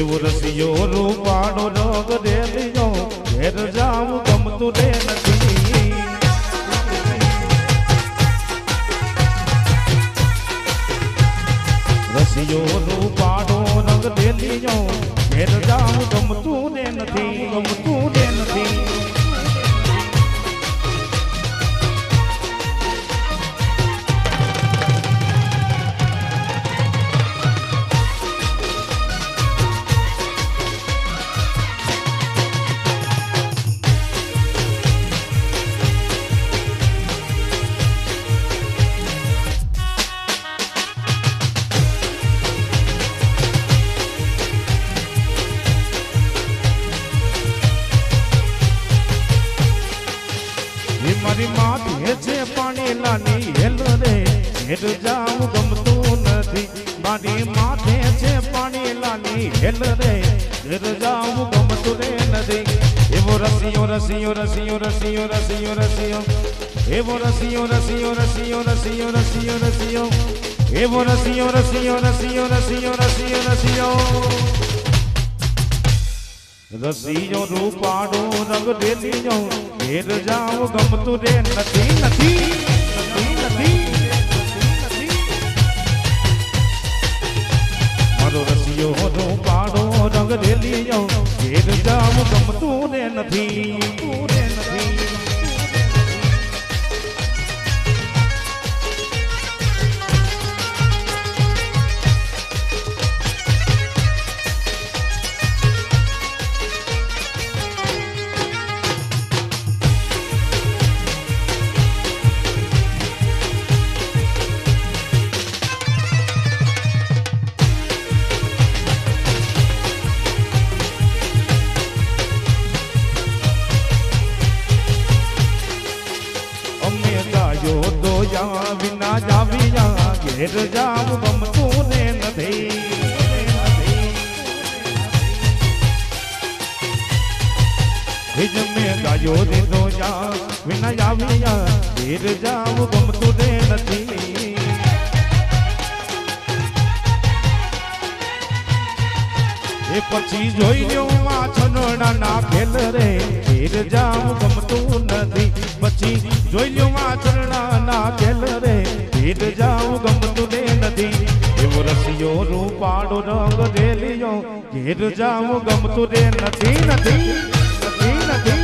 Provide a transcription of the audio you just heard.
એવો રસિયો રૂપાડો રગ રેલિયો, ઘેર જાવું ગમતું રે નથી રસિયો રૂપાડો રગ રેલિયો, ઘેર જાવું ગમતું રે નથી મારી માથે છે પાણી લાની હેલ રે હેર જાવું ગમતું નથી મારી માથે છે પાણી લાની હેલ રે હેર જાવું ગમતું રે નથી એવો રસિયો રસિયો રસિયો રસિયો રસિયો રસિયો એવો રસિયો રસિયો રસિયો રસિયો રસિયો રસિયો એવો રસિયો રસિયો રસિયો રસિયો રસિયો રસિયો રસિયો રૂપાડો રંગ ડેલીયો ઘેર જાઉં ગમતું રે નથી નથી. મારો રસિયો રૂપાડો રંગ ઘેર જાઉં ગમતું રે નથી ગમતું રે નથી એ પછી જોઈ લ્યો છનોડા ના ખેલ રે, ઘેર ગમતું નથી. પછી જોઈ લ્યો આ છનોડા ના ખેલ રે ઘેર જાવ ગમતું ને નથી એવો રસિયો રૂપાડો રંગ રેલિયો ઘેર જાવ ગમતું રે નથી નથી નથી નથી